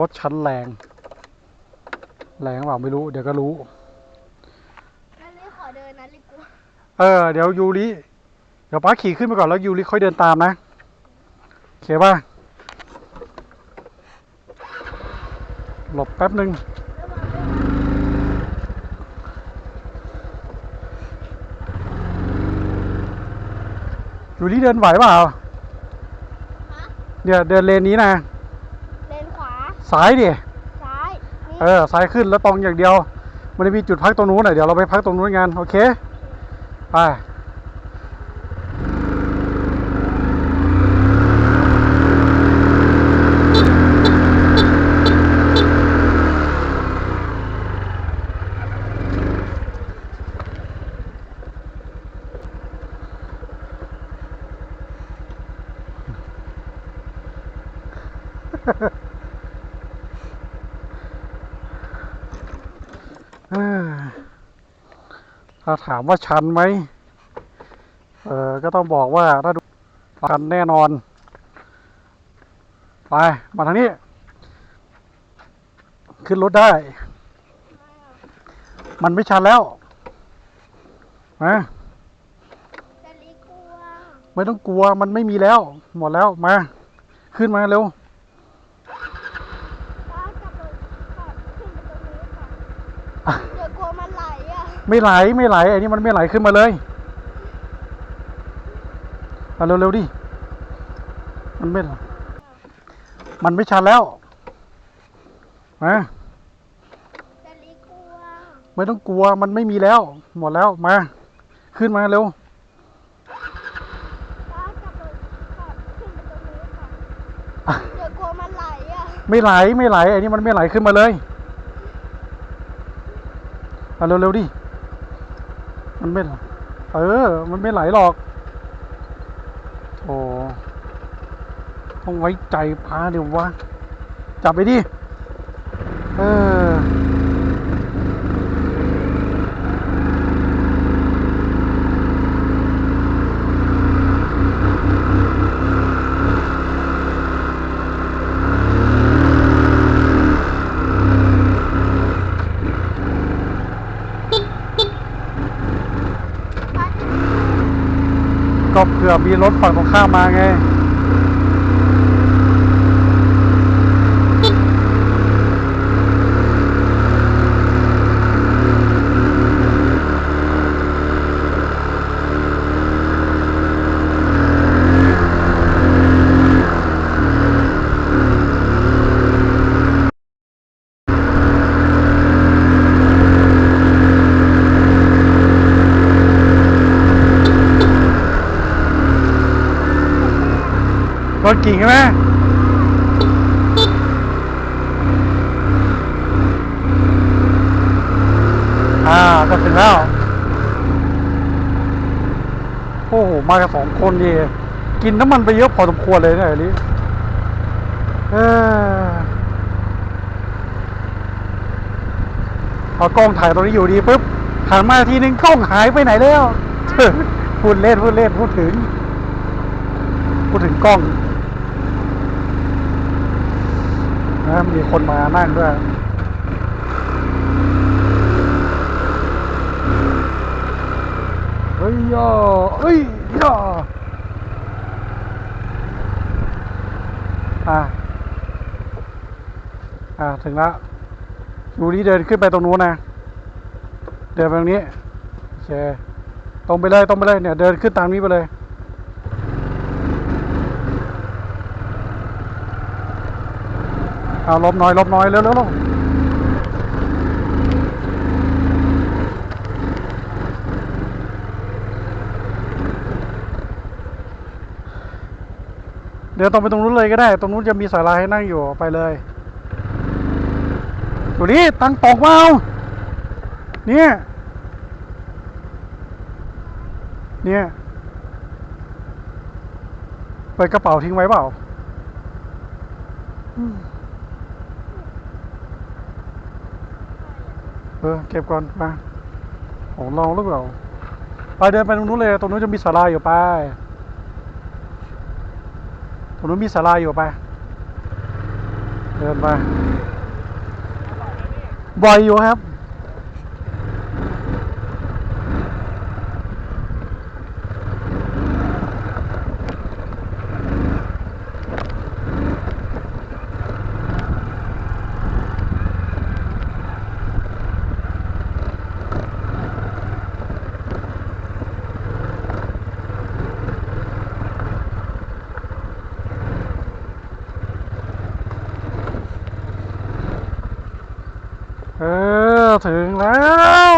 รถชั้นแรง แรงเปล่าไม่รู้ เดี๋ยวก็รู้นั่นเลยขอเดินนะลิกลัวเออ เดี๋ยวยูริเดี๋ยวป้าขี่ขึ้นไปก่อนแล้วยูริค่อยเดินตามนะโอเคป่ะหลบแป๊บหนึ่งยูริเดินไหวเปล่าฮะเนี่ยเดินเลนนี้นะเลนขวา ซ้ายดิซ้ายนี่เออซ้ายขึ้นแล้วตรงอย่างเดียว มันจะมีจุดพักตรงนู้นน่ะเดี๋ยวเราไปพักตรงนู้นกันโอเคไปเอ้ ถ้าถามว่าชันไหม เออก็ต้องบอกว่าถ้าดูชันแน่นอน ไป มาทางนี้ ขึ้นรถได้ มันไม่ชันแล้วนะแต่ลิกลัวไม่ต้องกลัวมันไม่มีแล้ว หมดแล้วมา ขึ้นมาเร็ว ป้ากลับรถก่อนขึ้นไปตรงนี้ก่อนเดี๋ยวกลัวมัน ไหลอะไม่ไหลไม่ไหลไอ้นี่มันไม่ไหลขึ้นมาเลยเอาเร็วๆดิ มันไม่ไหลมันไม่ชันแล้วมาแต่ลิกลัวไม่ต้องกลัวมันไม่มีแล้ว หมดแล้วมา ขึ้นมาเร็วป้ากลับรถก่อนขึ้นไปตรงนี้ก่อนเดี๋ยวกลัวมันไหลอะไม่ไหลไม่ไหลไอ้นี่มันไม่ไหลขึ้นมาเลยเอาเร็วๆดิ มันไม่เออ มันไม่ไหลหรอกโอ้ต้องไว้ใจพาเดี๋ยววะจับไปดิ เออ็เผื่อมีรถฝั่งตรงข้ามมาไง รถกิ่งใช่ไหมอ่าก็ถึงแล้ว โอ้โห มากันสองคนดีกินน้ำมันไปเยอะพอสมควรเลยเนะไอ้ลิเออพอกล้องถ่ายตรงนี้อยู่ดีปุ๊บหันมาทีนึงกล้องหายไปไหนแล้วพูดเล่นพูดเล่นพูดถึง พูดถึงกล้อง นะมีคนมานั่งด้วยเฮ้ยย่อเอ้ยย่ออะอะถึงแล้วอยู่นี่เดินขึ้นไปตรงนู้นนะ เดินไปตรงนี้โอเคตรงไปเลยตรงไปเลยเนี่ย เดินขึ้นตามนี้ไปเลย เอาลบน้อยลบน้อยเร็วเร็วเร็วเดี๋ยวตรงไปตรงนู้นเลยก็ได้ ตรงนู้นจะมีสาราให้นั่งอยู่ไปเลยดูนี่ตังตกมาเอาเนี่ยเนี่ยเปิดกระเป๋าทิ้งไว้เปล่า เออเก็บก่อนมาของเราหรือเปล่าไปเดินไปตรงนู้นเลยตรงนู้นจะมีศาลาอยู่ไปตรงนู้นมีศาลาอยู่ไปเดินไปบ่อยอยู่ครับ เออ ถึงแล้ว